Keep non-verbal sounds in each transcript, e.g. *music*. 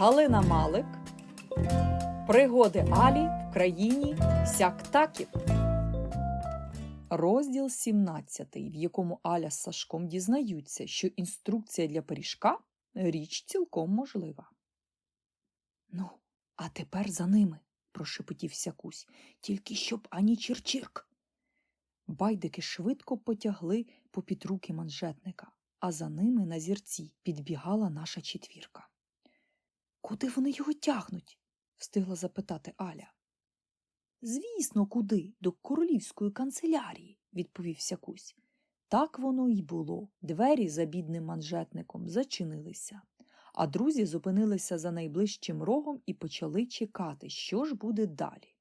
Галина Малик. Пригоди Алі в країні сяктаків. Розділ 17, в якому Аля з Сашком дізнаються, що інструкція для пиріжка річ цілком можлива. Ну, а тепер за ними, прошепотів сякусь, тільки щоб ані чирчирк. Байдики швидко потягли попід руки манжетника, а за ними на зірці підбігала наша четвірка. Куди вони його тягнуть? встигла запитати Аля. Звісно, куди? До королівської канцелярії, відповів сякусь. Так воно й було. Двері за бідним манжетником зачинилися, а друзі зупинилися за найближчим рогом і почали чекати, що ж буде далі.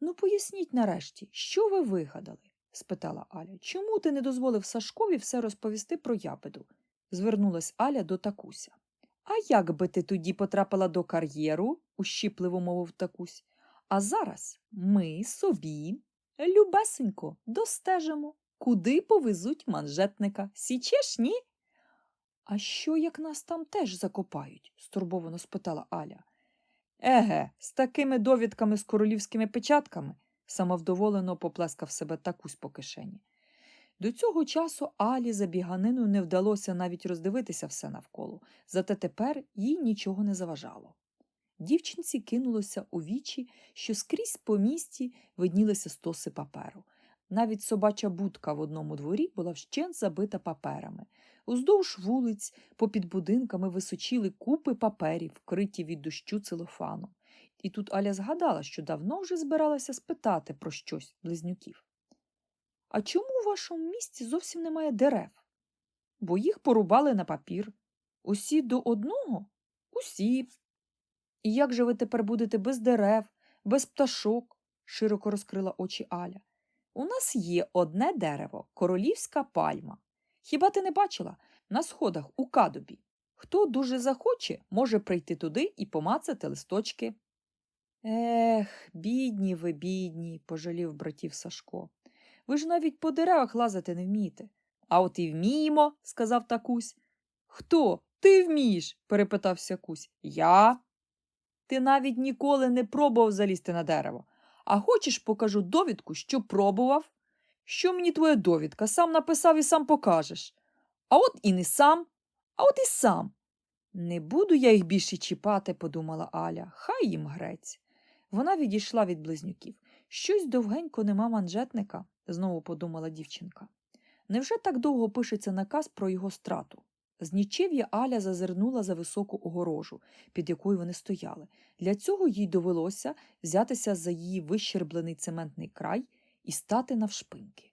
Ну, поясніть нарешті, що ви вигадали? спитала Аля. Чому ти не дозволив Сашкові все розповісти про ябеду? звернулась Аля до такуся. А як би ти тоді потрапила до кар'єру? ущіпливо мовив такусь. А зараз ми собі, любесенько, достежимо, куди повезуть манжетника. Січеш, ні? А що, як нас там теж закопають? стурбовано спитала Аля. Еге, з такими довідками з королівськими печатками, самовдоволено поплескав себе такусь по кишені. До цього часу Алі за біганину не вдалося навіть роздивитися все навколо, зате тепер їй нічого не заважало. Дівчинці кинулося у вічі, що скрізь по місті виднілися стоси паперу. Навіть собача будка в одному дворі була вщент забита паперами. Уздовж вулиць, попід будинками височили купи паперів, вкриті від дощу целофаном. І тут Аля згадала, що давно вже збиралася спитати про щось близнюків. А чому у вашому місті зовсім немає дерев? Бо їх порубали на папір. Усі до одного? Усі. І як же ви тепер будете без дерев, без пташок? широко розкрила очі Аля. У нас є одне дерево королівська пальма. Хіба ти не бачила? На сходах у кадубі. Хто дуже захоче, може прийти туди і помацати листочки. Ех, бідні ви, бідні, пожалів братів Сашко. Ви ж навіть по деревах лазити не вмієте. А от і вміємо, сказав такусь. Хто? Ти вмієш? перепитав сякусь. Я. Ти навіть ніколи не пробував залізти на дерево. А хочеш, покажу довідку, що пробував? Що мені твоя довідка? Сам написав і сам покажеш. А от і не сам, а от і сам. Не буду я їх більше чіпати, подумала Аля. Хай їм грець. Вона відійшла від близнюків. Щось довгенько нема манжетника, знову подумала дівчинка. Невже так довго пишеться наказ про його страту? З нічев'я Аля зазирнула за високу огорожу, під якою вони стояли. Для цього їй довелося взятися за її вищерблений цементний край і стати навшпиньки.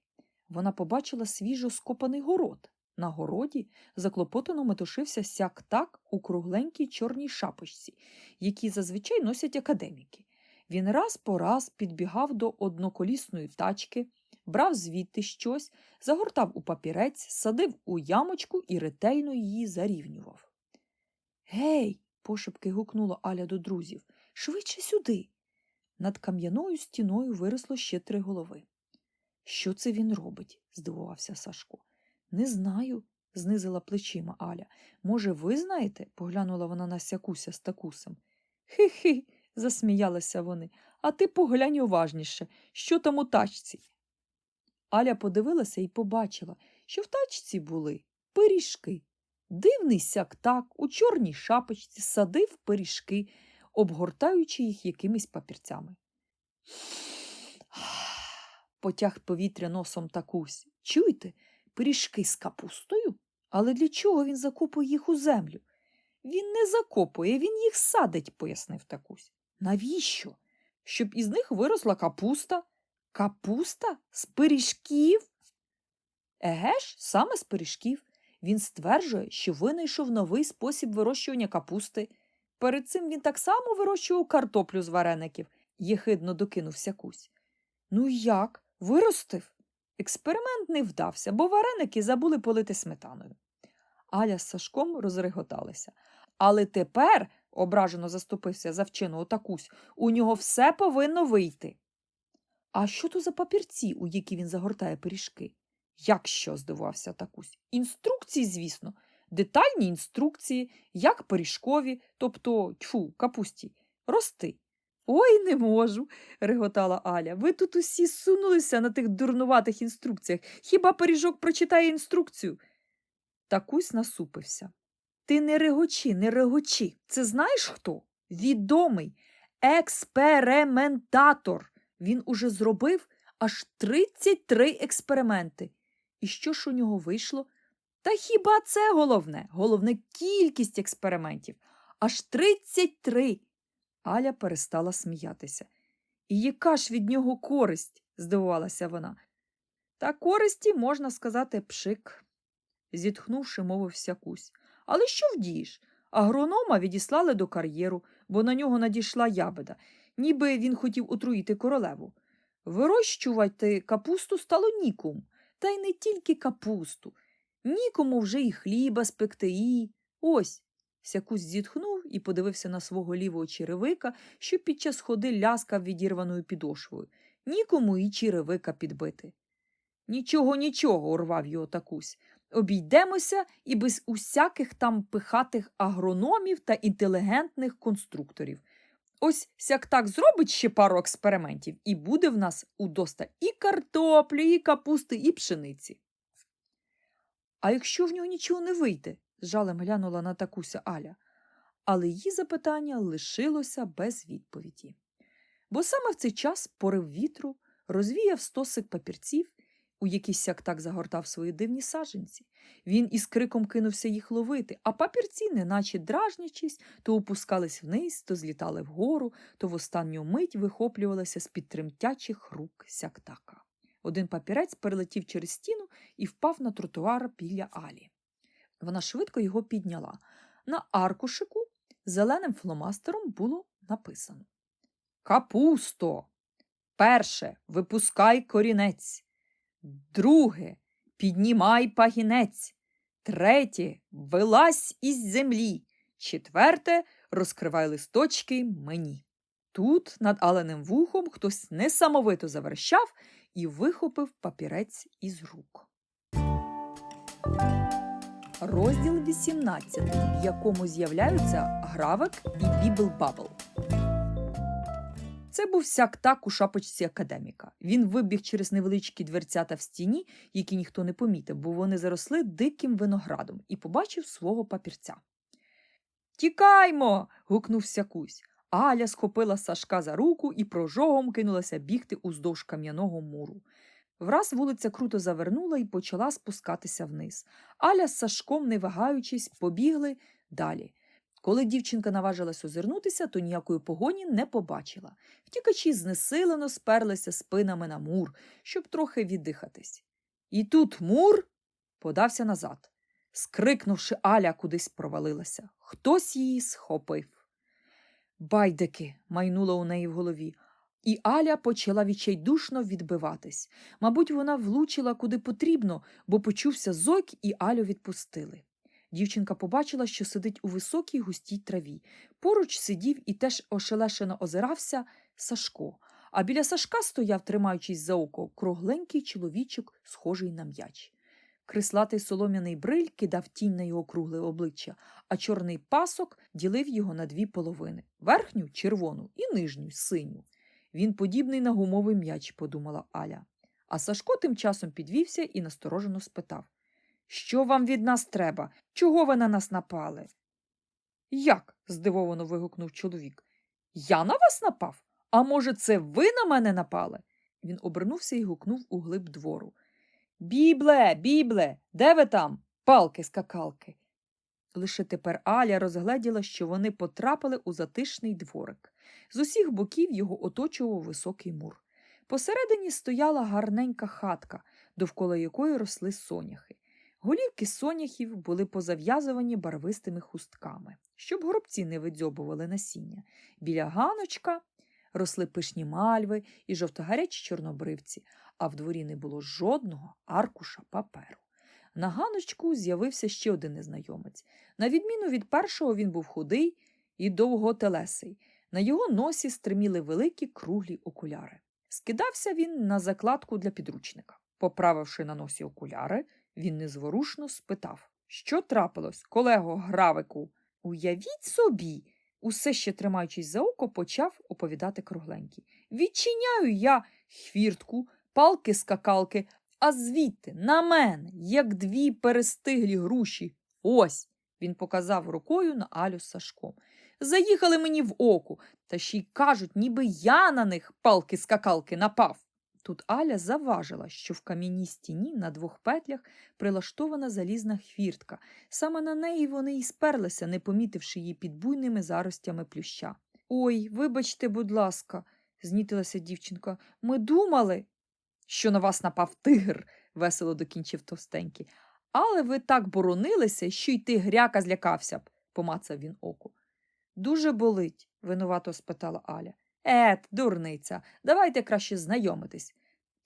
Вона побачила свіжо скопаний город. На городі заклопотано метушився сяк так у кругленькій чорній шапочці, які зазвичай носять академіки. Він раз по раз підбігав до одноколісної тачки, брав звідти щось, загортав у папірець, садив у ямочку і ретельно її зарівнював. Гей, пошепки гукнула Аля до друзів, швидше сюди. Над кам'яною стіною виросло ще три голови. Що це він робить? здивувався Сашко. Не знаю, знизила плечима Аля. Може, ви знаєте? поглянула вона на сякуся з такусем. Хи-хи, засміялися вони. А ти поглянь уважніше, що там у тачці. Аля подивилася і побачила, що в тачці були пиріжки. Дивний сяк так у чорній шапочці садив пиріжки, обгортаючи їх якимись папірцями. *sighs* Потяг повітря носом такусь. Чуєте, пиріжки з капустою? Але для чого він закопує їх у землю? Він не закопує, він їх садить, пояснив такусь. Навіщо? Щоб із них виросла капуста. Капуста? З пиріжків? Еге ж, саме з пиріжків. Він стверджує, що винайшов новий спосіб вирощування капусти. Перед цим він так само вирощував картоплю з вареників, єхидно докинувся кусь. Ну як? Виростив? Експеримент не вдався, бо вареники забули полити сметаною. Аля з Сашком розреготалися. Але тепер, ображено заступився за вченого такусь, у нього все повинно вийти. А що то за папірці, у які він загортає пиріжки? Як що? здивувався такусь. Інструкції, звісно. детальні інструкції, як пиріжкові, тобто тьфу, капусті, рости. Ой, не можу, реготала Аля. Ви тут усі сунулися на тих дурнуватих інструкціях. Хіба пиріжок прочитає інструкцію? Такусь насупився. Ти не регочі, не регочі. Це знаєш хто? Відомий експериментатор. Він уже зробив аж 33 експерименти. І що ж у нього вийшло? Та хіба це головне? Головне кількість експериментів. Аж 33. Аля перестала сміятися. І яка ж від нього користь? здивувалася вона. Та користі, можна сказати, пшик, зітхнувши, мовився кусь. Але що вдієш? Агронома відіслали до кар'єру, бо на нього надійшла ябеда, ніби він хотів отруїти королеву. Вирощувати капусту стало нікому, та й не тільки капусту. Нікому вже і хліба спекти, і ось. Сякусь зітхнув і подивився на свого лівого черевика, що під час ходи ляскав відірваною підошвою. Нікому і черевика підбити. Нічого, нічого, урвав його такусь. Обійдемося і без усяких там пихатих агрономів та інтелігентних конструкторів. Ось сяк так зробить ще пару експериментів, і буде в нас удоста і картоплі, і капусти, і пшениці. А якщо в нього нічого не вийде? з жалем глянула на такуся Аля. Але її запитання лишилося без відповіді. Бо саме в цей час порив вітру розвіяв стосик папірців, у які сяк так загортав свої дивні саженці. Він із криком кинувся їх ловити, а папірці, неначе дражнячись, то опускались вниз, то злітали вгору, то в останню мить вихоплювалися з під тремтячих рук сяктака. Один папірець перелетів через стіну і впав на тротуар біля Алі. Вона швидко його підняла. На аркушику зеленим фломастером було написано Капусто. Перше випускай корінець. Друге піднімай пагінець. Третє вилазь із землі. Четверте розкривай листочки мені. Тут над аленим вухом хтось несамовито заверщав і вихопив папірець із рук. Розділ 18, в якому з'являються Гравик і Бібл-Бабл. Це був сяк-так у шапочці академіка. Він вибіг через невеличкі дверцята в стіні, які ніхто не помітив, бо вони заросли диким виноградом, і побачив свого папірця. Тікаймо. гукнувся кусь. Аля схопила Сашка за руку і прожогом кинулася бігти уздовж кам'яного муру. Враз вулиця круто завернула і почала спускатися вниз. Аля з Сашком, не вагаючись, побігли далі. Коли дівчинка наважилась озирнутися, то ніякої погоні не побачила. Втікачі знесилено сперлися спинами на мур, щоб трохи віддихатись. І тут мур подався назад. Скрикнувши, Аля кудись провалилася. Хтось її схопив. Байдики, майнуло у неї в голові. І Аля почала відчайдушно відбиватись. Мабуть, вона влучила куди потрібно, бо почувся зойк, і Алю відпустили. Дівчинка побачила, що сидить у високій густій траві. Поруч сидів і теж ошелешено озирався Сашко, а біля Сашка стояв, тримаючись за око, кругленький чоловічок, схожий на м'яч. Крислатий солом'яний бриль кидав тінь на його кругле обличчя, а чорний пасок ділив його на дві половини верхню червону і нижню синю. Він подібний на гумовий м'яч, подумала Аля. А Сашко тим часом підвівся і насторожено спитав Що вам від нас треба? Чого ви на нас напали? Як? здивовано вигукнув чоловік. Я на вас напав? А може, це ви на мене напали? Він обернувся і гукнув у глиб двору. Бібле, бібле, де ви там? Палки скакалки. Лише тепер Аля розгледіла, що вони потрапили у затишний дворик. З усіх боків його оточував високий мур. Посередині стояла гарненька хатка, довкола якої росли соняхи. Голівки соняхів були позав'язувані барвистими хустками, щоб горобці не видзьобували насіння. Біля ганочка росли пишні мальви і жовтогарячі чорнобривці, а в дворі не було жодного аркуша паперу. На ганочку з'явився ще один незнайомець. На відміну від першого, він був худий і довготелесий. На його носі стриміли великі круглі окуляри. Скидався він на закладку для підручника. Поправивши на носі окуляри, він незворушно спитав Що трапилось, колего Гравику? Уявіть собі, усе ще тримаючись за око, почав оповідати кругленький. Відчиняю я хвіртку, палки-скакалки, а звідти на мене, як дві перестиглі груші. Ось. Він показав рукою на Алю з Сашком. Заїхали мені в око, та ще й кажуть, ніби я на них палки-скакалки напав. Тут Аля заважила, що в кам'яній стіні на двох петлях прилаштована залізна хвіртка. Саме на неї вони й сперлися, не помітивши її під буйними заростями плюща. Ой, вибачте, будь ласка, знітилася дівчинка. Ми думали, що на вас напав тигр, весело докінчив товстенький. Але ви так боронилися, що й тигряка злякався б, помацав він око. Дуже болить, винувато спитала Аля. Ет, дурниця, давайте краще знайомитись.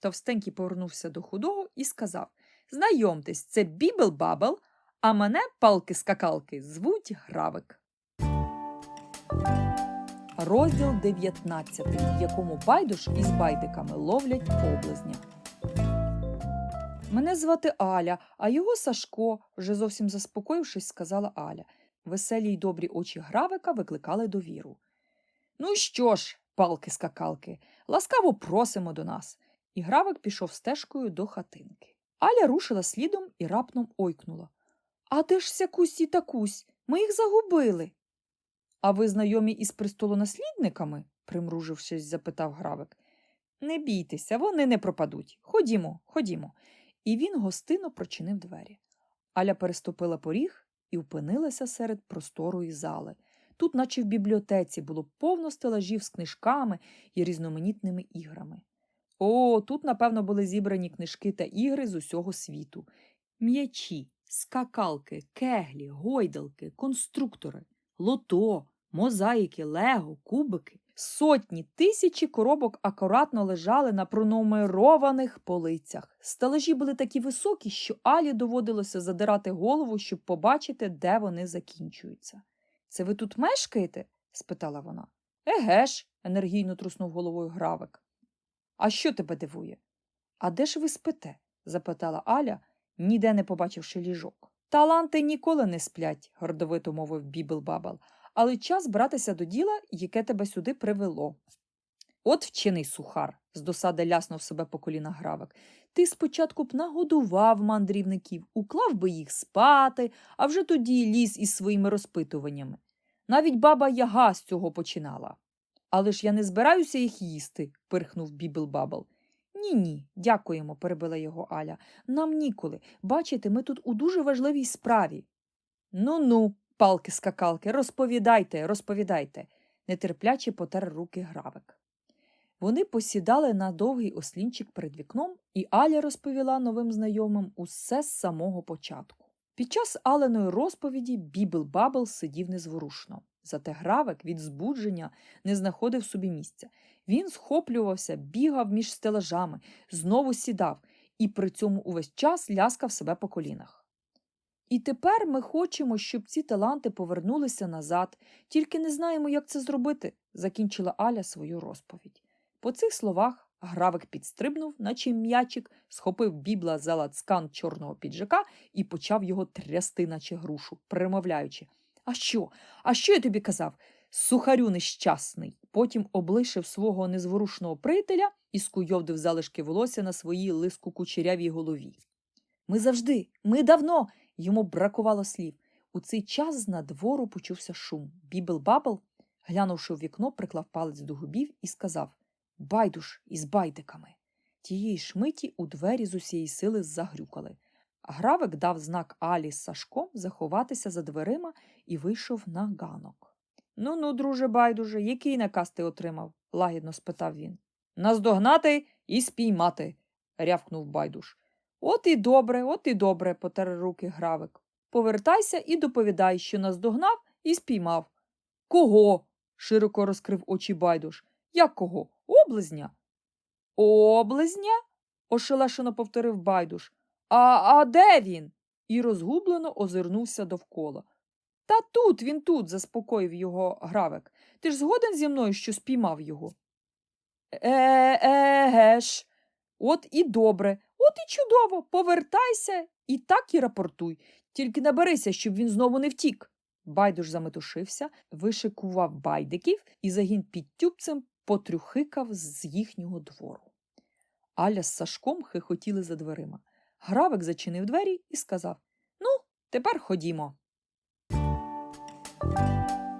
Товстенький повернувся до худого і сказав Знайомтесь, це Бібел-Бабел, а мене палки-скакалки звуть Гравик. Розділ 19, в якому байдуш із байдиками ловлять облизня. Мене звати Аля, а його Сашко, вже зовсім заспокоївшись, сказала Аля. Веселі й добрі очі Гравика викликали довіру. Ну що ж, палки-скакалки, ласкаво просимо до нас. І Гравик пішов стежкою до хатинки. Аля рушила слідом і раптом ойкнула. А де ж сякусь і такусь? Ми їх загубили. А ви знайомі із престолонаслідниками? примружившись, запитав Гравик. Не бійтеся, вони не пропадуть. Ходімо, ходімо. І він гостинно прочинив двері. Аля переступила поріг і опинилася серед просторої зали. Тут, наче в бібліотеці, було повно стелажів з книжками і різноманітними іграми. О, тут, напевно, були зібрані книжки та ігри з усього світу. М'ячі, скакалки, кеглі, гойдалки, конструктори, лото, мозаїки, лего, кубики. Сотні, тисячі коробок акуратно лежали на пронумерованих полицях. Стелажі були такі високі, що Алі доводилося задирати голову, щоб побачити, де вони закінчуються. Це ви тут мешкаєте? спитала вона. Еге ж, енергійно труснув головою гравик. А що тебе дивує? А де ж ви спите? запитала Аля, ніде не побачивши ліжок. Таланти ніколи не сплять, гордовито мовив Бібл-Бабл, але час братися до діла, яке тебе сюди привело. От вчений сухар, з досади ляснув себе по коліна гравик. Ти спочатку б нагодував мандрівників, уклав би їх спати, а вже тоді ліз із своїми розпитуваннями. Навіть баба Яга з цього починала. Але ж я не збираюся їх їсти, пирхнув Бібл-Бабл. Ні, ні, дякуємо, перебила його Аля. Нам ніколи. Бачите, ми тут у дуже важливій справі. Ну ну, палки-скакалки, розповідайте, розповідайте, нетерпляче потер руки гравик. Вони посідали на довгий ослінчик перед вікном, і Аля розповіла новим знайомим усе з самого початку. Під час Аленої розповіді Бібл-Бабл сидів незворушно. Зате гравик від збудження не знаходив собі місця. Він схоплювався, бігав між стелажами, знову сідав і при цьому увесь час ляскав себе по колінах. І тепер ми хочемо, щоб ці таланти повернулися назад, тільки не знаємо, як це зробити, закінчила Аля свою розповідь. По цих словах гравик підстрибнув, наче м'ячик, схопив бібла за лацкан чорного піджака і почав його трясти, наче грушу, примовляючи А що? А що я тобі казав? Сухарю нещасний. Потім облишив свого незворушного приятеля і скуйовдив залишки волосся на своїй лиску кучерявій голові. Ми завжди, ми давно. Йому бракувало слів. У цей час з надвору почувся шум. Бібл-бабл, глянувши в вікно, приклав палець до губів і сказав Байдуш із байдиками. Тієї ж миті у двері з усієї сили загрюкали. Гравик дав знак Алі з Сашком заховатися за дверима і вийшов на ганок. Ну ну, друже байдуже, який наказ ти отримав? лагідно спитав він. Наздогнати і спіймати, рявкнув байдуш. От і добре, от і добре, потер руки гравик. Повертайся і доповідай, що наздогнав і спіймав. Кого? широко розкрив очі байдуш. Як кого? Облизня? Облизня? ошелешено повторив байдуш. А, а де він? І розгублено озирнувся довкола. Та тут він тут, заспокоїв його гравик. Ти ж згоден зі мною, що спіймав його? Е, еге ж. От і добре, от і чудово. Повертайся і так і рапортуй, тільки наберися, щоб він знову не втік. Байдуш заметушився, вишикував байдиків, і загін під тюбцем потрюхикав з їхнього двору. Аля з Сашком хихотіли за дверима. Гравик зачинив двері і сказав Ну, тепер ходімо.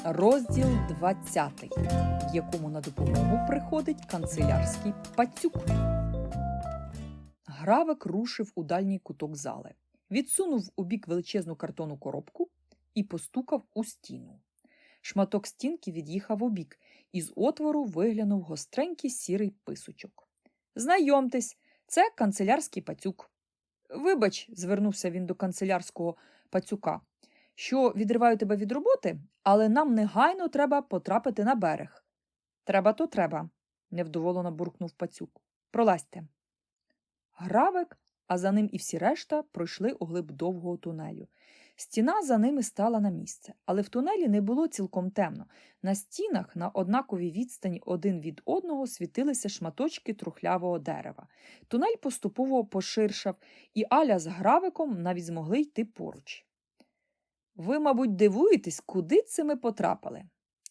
Розділ 20, в якому на допомогу приходить канцелярський пацюк. Гравик рушив у дальній куток зали, відсунув у бік величезну картонну коробку і постукав у стіну. Шматок стінки від'їхав у бік, і з отвору виглянув гостренький сірий писочок. Знайомтесь, це канцелярський пацюк. Вибач, звернувся він до канцелярського пацюка, що відриваю тебе від роботи, але нам негайно треба потрапити на берег. Треба, то треба, невдоволено буркнув пацюк. Пролазьте. Гравик, а за ним і всі решта пройшли оглиб довгого тунелю. Стіна за ними стала на місце, але в тунелі не було цілком темно. На стінах на однаковій відстані один від одного світилися шматочки трухлявого дерева. Тунель поступово поширшав, і Аля з гравиком навіть змогли йти поруч. Ви, мабуть, дивуєтесь, куди це ми потрапили.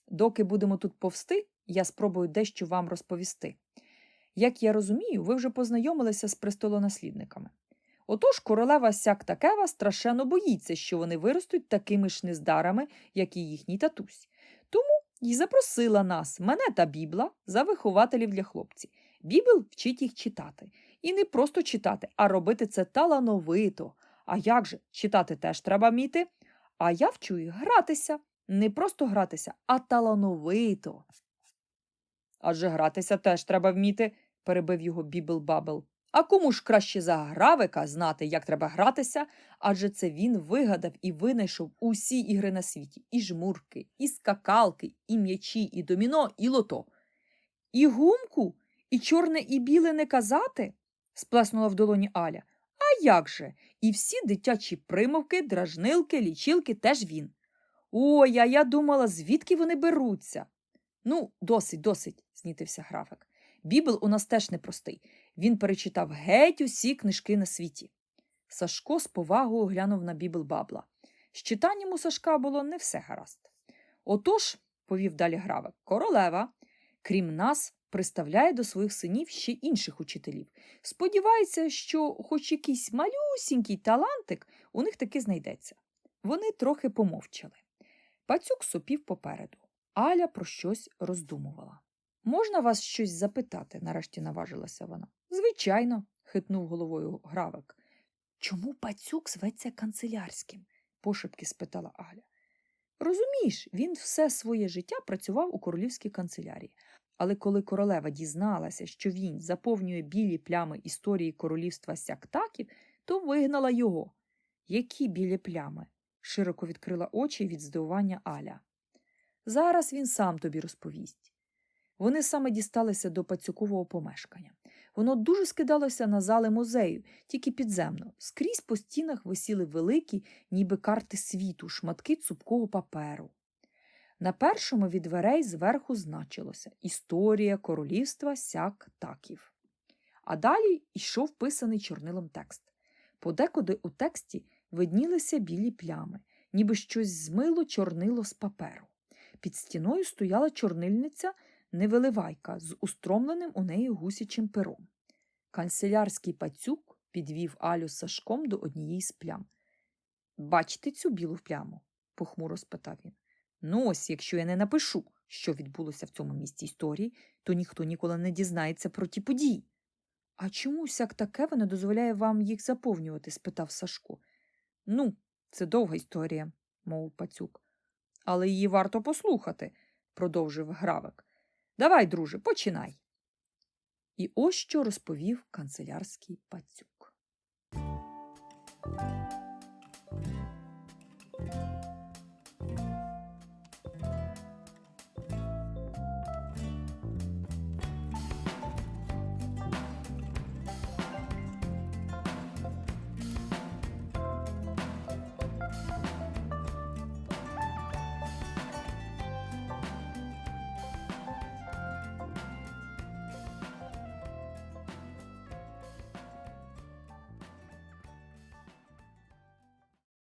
Доки будемо тут повсти, я спробую дещо вам розповісти. Як я розумію, ви вже познайомилися з престолонаслідниками. Отож королева Сяктакева страшенно боїться, що вони виростуть такими ж нездарами, як і їхній татусь. Тому й запросила нас, мене та бібла, за вихователів для хлопців. Бібл вчить їх читати. І не просто читати, а робити це талановито. А як же читати теж треба вміти? А я вчу їх гратися. Не просто гратися, а талановито. Адже гратися теж треба вміти, перебив його бібл бабл. А кому ж краще за гравика знати, як треба гратися, адже це він вигадав і винайшов усі ігри на світі і жмурки, і скакалки, і м'ячі, і доміно, і лото. І гумку, і чорне, і біле не казати? сплеснула в долоні Аля. А як же? І всі дитячі примовки, дражнилки, лічилки теж він. Ой, а я думала, звідки вони беруться. Ну, досить, досить, знітився график. Бібл у нас теж непростий. Він перечитав геть усі книжки на світі. Сашко з повагою глянув на бібл бабла. З читанням у Сашка було не все гаразд. Отож, повів далі гравик, королева, крім нас, приставляє до своїх синів ще інших учителів. Сподівається, що хоч якийсь малюсінький талантик у них таки знайдеться. Вони трохи помовчали. Пацюк сопів попереду. Аля про щось роздумувала. Можна вас щось запитати? нарешті наважилася вона. Звичайно, хитнув головою гравик. Чому пацюк зветься канцелярським? пошепки спитала Аля. Розумієш, він все своє життя працював у королівській канцелярії. Але коли королева дізналася, що він заповнює білі плями історії королівства сяктаків, то вигнала його. Які білі плями? широко відкрила очі від здивування Аля. Зараз він сам тобі розповість. Вони саме дісталися до пацюкового помешкання. Воно дуже скидалося на зали музею, тільки підземно. Скрізь по стінах висіли великі, ніби карти світу, шматки цупкого паперу. На першому від дверей зверху значилося Історія королівства сяк таків. А далі йшов писаний чорнилом текст. Подекуди у тексті виднілися білі плями, ніби щось змило чорнило з паперу. Під стіною стояла чорнильниця невиливайка з устромленим у неї гусячим пером. Канцелярський пацюк підвів Алю з Сашком до однієї з плям. Бачите цю білу пляму? похмуро спитав він. Ну ось, якщо я не напишу, що відбулося в цьому місці історії, то ніхто ніколи не дізнається про ті події. А чому сяк таке не дозволяє вам їх заповнювати? спитав Сашко. Ну, це довга історія, мовив пацюк. Але її варто послухати, продовжив гравик. Давай, друже, починай. І ось що розповів канцелярський пацюк.